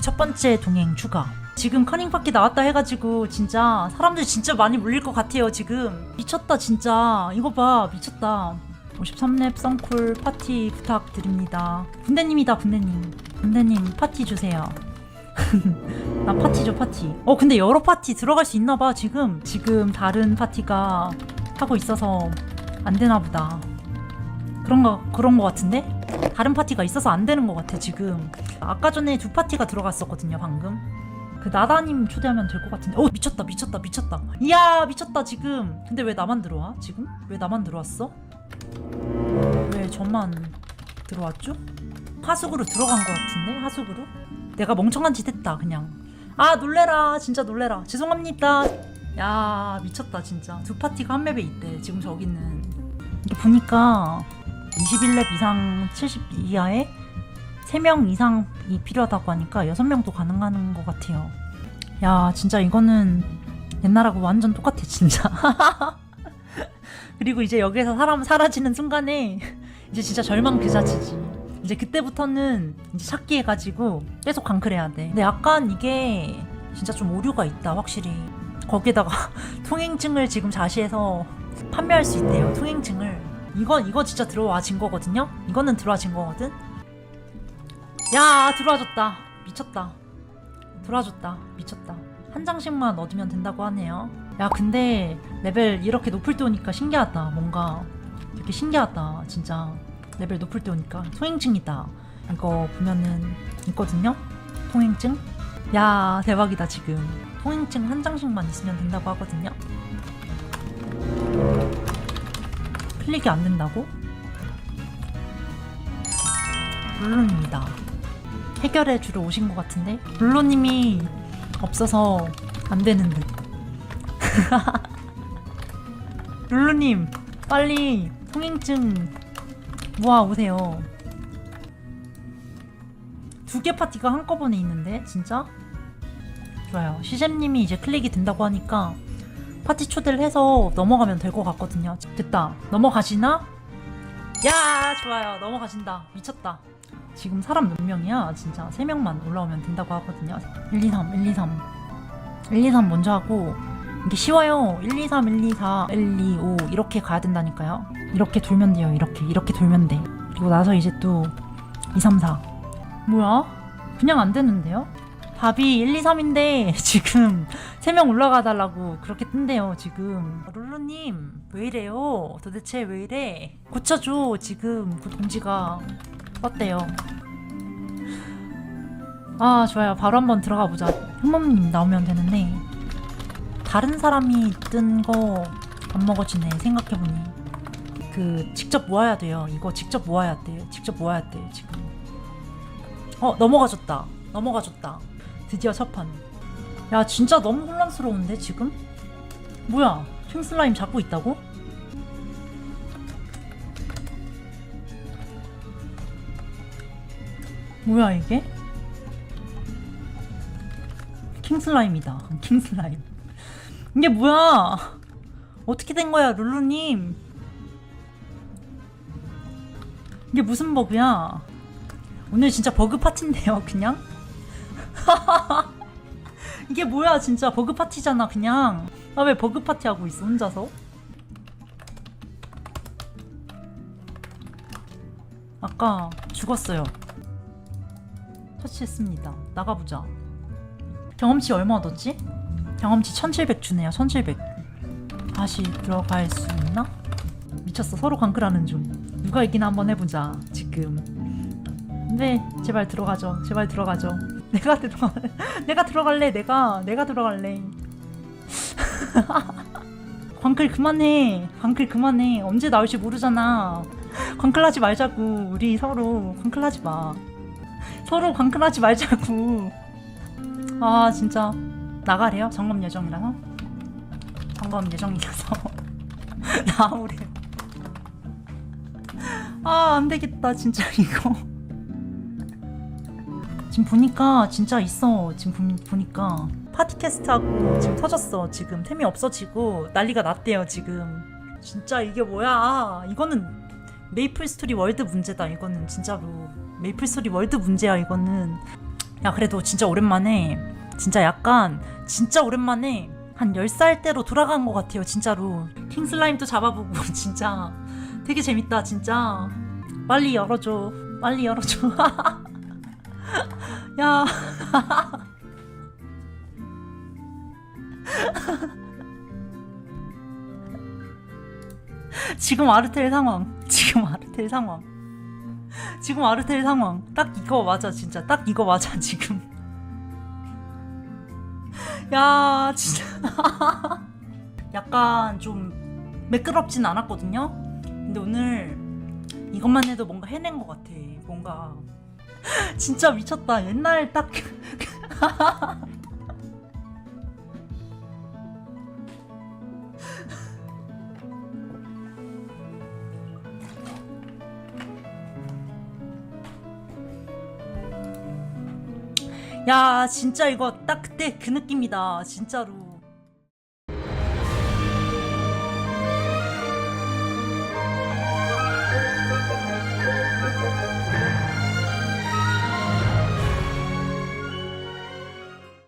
첫 번째 동행 추가. 지금 커닝 파티 나왔다 해가지고 진짜 사람들 진짜 많이 몰릴 것 같아요 지금. 미쳤다 진짜. 이거 봐 미쳤다. 53렙 썬쿨 파티 부탁드립니다. 군대님이다 군대님. 군대님 파티 주세요. 나 파티죠 파티. 어 근데 여러 파티 들어갈 수 있나 봐 지금. 지금 다른 파티가 하고 있어서 안 되나 보다. 그런 거 그런 거 같은데 다른 파티가 있어서 안 되는 것 같아 지금. 아까 전에 두 파티가 들어갔었거든요 방금. 그 나다님 초대하면 될 것 같은데. 어 미쳤다 미쳤다 미쳤다. 이야 미쳤다 지금. 근데 왜 나만 들어와 지금? 왜 나만 들어왔어? 왜 저만 들어왔죠? 하숙으로 들어간 것 같은데 하숙으로? 내가 멍청한 짓 했다 그냥. 아 놀래라 진짜 놀래라. 죄송합니다. 야 미쳤다 진짜. 두 파티가 한 맵에 있대 지금 저기는. 이게 보니까 21렙 이상 70 이하에 3명 이상이 필요하다고 하니까 6명도 가능한 것 같아요. 야, 진짜 이거는 옛날하고 완전 똑같아, 진짜. 그리고 이제 여기에서 사람 사라지는 순간에 이제 진짜 절망 그 자체지. 이제 그때부터는 이제 찾기 해가지고 계속 강클해야 돼. 근데 약간 이게 진짜 좀 오류가 있다, 확실히. 거기에다가 통행증을 지금 자시해서 판매할 수 있대요, 통행증을. 이거, 이거 진짜 들어와진 거거든요? 이거는 들어와진 거거든? 야 들어와줬다. 미쳤다. 들어와줬다. 미쳤다. 한 장씩만 얻으면 된다고 하네요. 야 근데 레벨 이렇게 높을 때 오니까 신기하다. 뭔가 이렇게 신기하다 진짜. 레벨 높을 때 오니까. 통행증이다. 이거 보면은 있거든요? 통행증? 야 대박이다 지금. 통행증 한 장씩만 있으면 된다고 하거든요 클릭이 안 된다고? 물론입니다 해결해 주러 오신 것 같은데 블로님이 없어서 안 되는 듯. 룰루님 빨리 통행증 모아 오세요. 두 개 파티가 한꺼번에 있는데 진짜 좋아요. 시잼님이 이제 클릭이 된다고 하니까 파티 초대를 해서 넘어가면 될 것 같거든요. 됐다. 넘어가시나? 야 좋아요. 넘어가신다. 미쳤다. 지금 사람 몇 명이야? 진짜 3명만 올라오면 된다고 하거든요. 1, 2, 3, 1, 2, 3. 1, 2, 3 먼저 하고 이게 쉬워요. 1, 2, 3, 1, 2, 4, 1, 2, 5 이렇게 가야 된다니까요. 이렇게 돌면 돼요. 이렇게 이렇게 돌면 돼. 그리고 나서 이제 또 2, 3, 4. 뭐야? 그냥 안 되는데요? 답이 1, 2, 3인데 지금 3명 올라가 달라고 그렇게 뜬대요 지금. 룰루님 왜 이래요? 도대체 왜 이래? 고쳐줘 지금. 그 동지가 어때요? 아 좋아요. 바로 한번 들어가 보자. 현범님 나오면 되는데. 다른 사람이 뜬 거 안 먹어지네 생각해보니. 그 직접 모아야 돼요. 이거 직접 모아야 돼. 직접 모아야 돼 지금. 어 넘어가줬다. 넘어가줬다 드디어 첫판 야 진짜 너무 혼란스러운데 지금 뭐야 킹슬라임 잡고 있다고? 뭐야 이게? 킹슬라임이다. 킹슬라임. 이게 뭐야? 어떻게 된 거야, 룰루님? 이게 무슨 버그야? 오늘 진짜 버그 파티인데요, 그냥? 이게 뭐야, 진짜 버그 파티잖아, 그냥. 나 왜 버그 파티 하고 있어, 혼자서? 아까 죽었어요. 터치했습니다. 나가보자. 경험치 얼마 얻었지? 경험치 1700 주네요. 1700. 다시 들어갈 수 있나? 미쳤어. 서로 강클하는 중. 누가 이기나 한번 해보자. 지금. 네, 제발 들어가죠. 제발 들어가죠. 내가 들어가. 내가 들어갈래. 내가 내가 들어갈래. 광클 그만해. 광클 그만해. 언제 나올지 모르잖아. 광클하지 말자고. 우리 서로 광클하지 마. 서로 광클하지 말자고. 아 진짜 나가래요? 점검 예정이라서? 점검 예정이라서 나오래. 아 안되겠다 진짜 이거. 지금 보니까 진짜 있어. 지금 보, 보니까 파티 캐스트하고 지금 터졌어. 지금 템이 없어지고 난리가 났대요 지금. 진짜 이게 뭐야? 이거는 메이플 스토리 월드 문제다. 이거는 진짜로 메이플 스토리 월드 문제야. 이거는 야 그래도 진짜 오랜만에 진짜 약간 진짜 오랜만에 한 10살 때로 돌아간 것 같아요 진짜로 킹슬라임도 잡아보고 진짜 되게 재밌다 진짜 빨리 열어줘 빨리 열어줘 야. 지금 아르텔 상황. 지금 아르텔 상황. 지금 아르텔 상황. 딱 이거 맞아 진짜. 딱 이거 맞아 지금. 야 진짜. 약간 좀 매끄럽진 않았거든요? 근데 오늘 이것만 해도 뭔가 해낸 것 같아. 뭔가 진짜 미쳤다. 옛날 딱 야 진짜 이거 딱 그때 그 느낌이다 진짜로